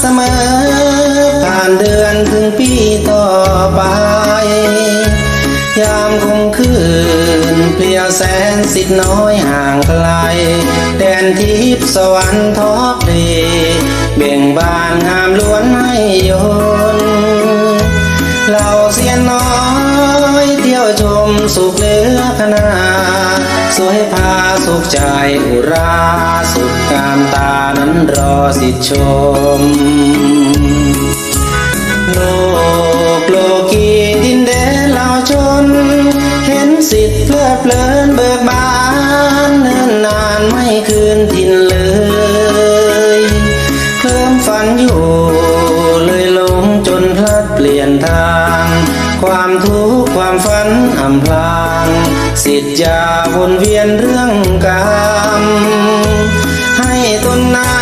เสมอ ผ่านเดือนถึงปีต่อไป ยามคงคืน เปลี่ยวแสนสิทธิ์น้อยห่างไกล แดนทิพย์สวรรค์ทอกดีเบ่งบานงามล้วนให้ยนเราเสียนน้อย เที่ยวชมสุขเหลือขนาสวยพา สุขใจอุราสุดกามตานั้นรอสิชม โลกโลกีดินแดนเหล่าชน เห็นสิทธิ์เพลิดเพลินเบิกบานเนิ่นนานไม่คืนถิ่นเลยเคลิ้มฝันอยู่เลยหลงจนพลัดเปลี่ยนทาง ความทุกข์ความฝันอำพลางสิทธิ์อย่าวนเวียนเรื่องกรรมให้ตนนา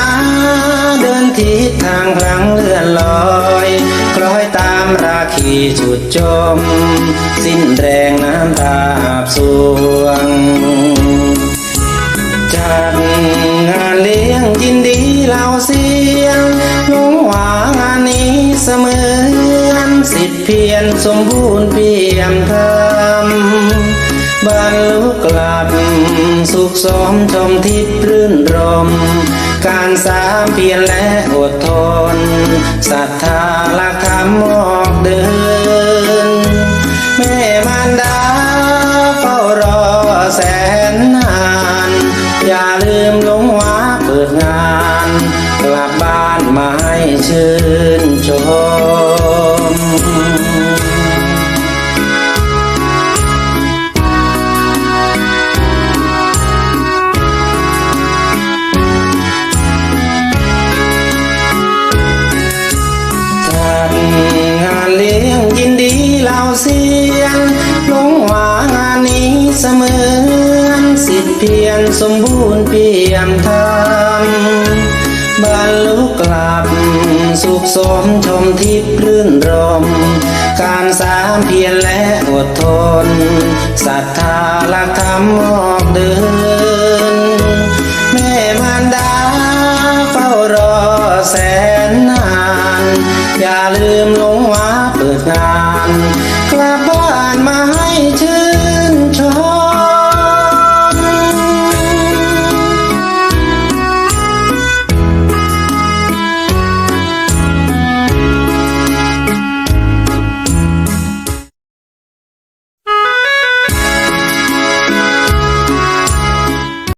เดินทิศทางพลังเลื่อนลอยคล้อยตามราคีจุดจม สิ้นแรงน้ำตาอาบสวง จัดงานเลี้ยงยินดีเหล่าเสียงหลงหวางานนี้เสมอ สิทธิเพียรสมบูรณ์เปี่ยมธรรมบรรลุกลับ สุขสมชมทิพย์รื่นรม การสามเพียรและอดทนศรัทธาหลักธรรมมอกเดิน แม่มารดาเฝ้ารอแสนนาน อย่าลืมลงว่าเปิดงาน กลับบ้านมาให้ชื่นชม เลี้ยงยินดีเหล่าเสียงหลงหวางานนี้เสมือนสิทธิเพียรสมบูรณ์เปี่ยมธรรมบรรลุ สุขสมชมทิพย์รื่นรม การสามเพียรและอดทนศรัทธาหลักธรรมมอกเดิน แม่มารดาเฝ้ารอแสนนาน อย่าลืมลงว่าเปิดงาน กลับบ้านมา